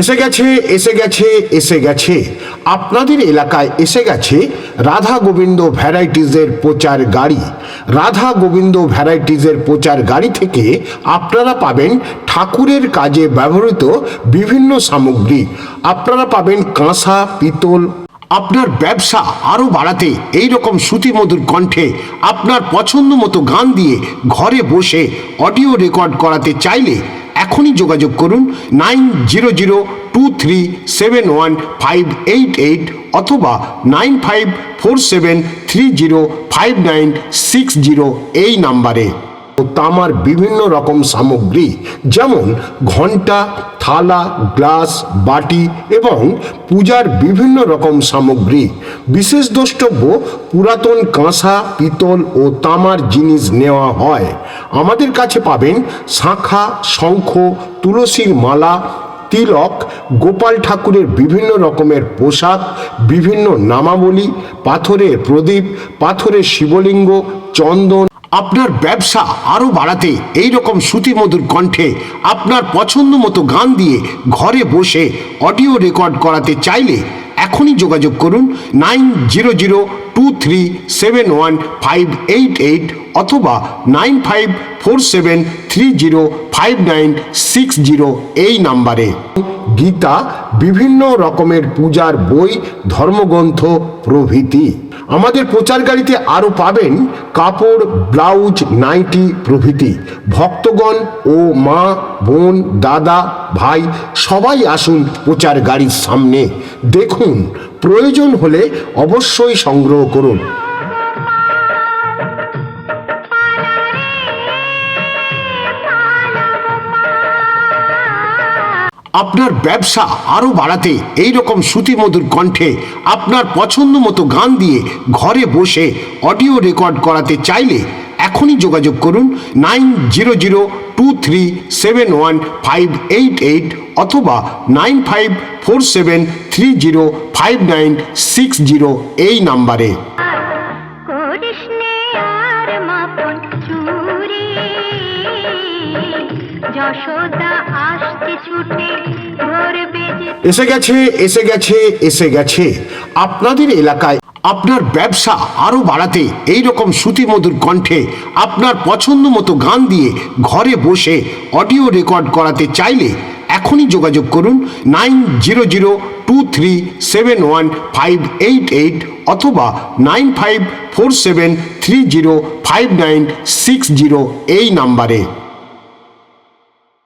এসে গেছে এসে গেছে এসে গেছে। আপনাদের এলাকায় এসে গেছে রাধা গোবিন্দ ভ্যারাইটিজের প্রচার গাড়ি। রাধা গোবিন্দ ভ্যারাইটিজের প্রচার গাড়ি থেকে আপনারা পাবেন ঠাকুরের কাজে ব্যবহৃত বিভিন্ন সামগ্রী। আপনারা পাবেন কাঁসা, পিতল আপনার ব্যবসা আরও বাড়াতে এই রকম শ্রুতিমধুর কণ্ঠে আপনার পছন্দ মতো গান দিয়ে ঘরে বসে অডিও রেকর্ড করাতে চাইলে এখনই যোগাযোগ করুন nine zero zero two three seven one five eight eight অথবা nine five four seven three zero five nine six zero এই নাম্বারে। ও তামার বিভিন্ন রকম সামগ্রী, যেমন ঘণ্টা থালা, গ্লাস, বাটি এবং পূজার বিভিন্ন রকম সামগ্রী। বিশেষ দ্রষ্টব্য, পুরাতন কাঁসা, পিতল ও তামার জিনিস নেওয়া হয়। আমাদের কাছে পাবেন শাঁখা, শঙ্খ, তুলসীর মালা, তিলক, গোপাল ঠাকুরের বিভিন্ন রকমের পোশাক, বিভিন্ন নামাবলী, পাথরের প্রদীপ, পাথরের শিবলিঙ্গ, চন্দন আপনার ব্যবসা আরও বাড়াতে এই রকম শ্রুতিমধুর কণ্ঠে আপনার পছন্দ মতো গান দিয়ে ঘরে বসে অডিও রেকর্ড করাতে চাইলে এখনই যোগাযোগ করুন nine zero zero two three seven one five eight eight অথবা nine five four seven three zero five nine six zero এই নাম্বারে। গীতা বিভিন্ন রকমের পূজার বই, ধর্মগ্রন্থ, প্রভৃতি। আমাদের প্রচার গাড়িতে আরও পাবেন কাপড়, ব্লাউজ, নাইটি প্রভৃতি। ভক্তগণ ও মা, বোন, দাদা, ভাই, সবাই আসুন প্রচার গাড়ির সামনে। দেখুন, প্রয়োজন হলে অবশ্যই সংগ্রহ করুন। আপনার ব্যবসা আরও বাড়াতে এই রকম শ্রুতিমধুর কণ্ঠে আপনার পছন্দ মতো গান দিয়ে ঘরে বসে অডিও রেকর্ড করাতে চাইলে এখনই যোগাযোগ করুন nine zero zero two three seven one five eight eight অথবা nine five four seven three zero five nine six zero এই নাম্বারে। যশোদা বেজে এসে গেছে এসে গেছে এসে গেছে। আপনাদের এলাকায় আপনার ব্যবসা আরও বাড়াতে এই রকম শ্রুতিমধুর কণ্ঠে আপনার পছন্দ মতো গান দিয়ে ঘরে বসে অডিও রেকর্ড করাতে চাইলে এখনই যোগাযোগ করুন nine zero zero two three seven one five eight eight অথবা nine five four seven three zero five nine six zero এই নাম্বারে।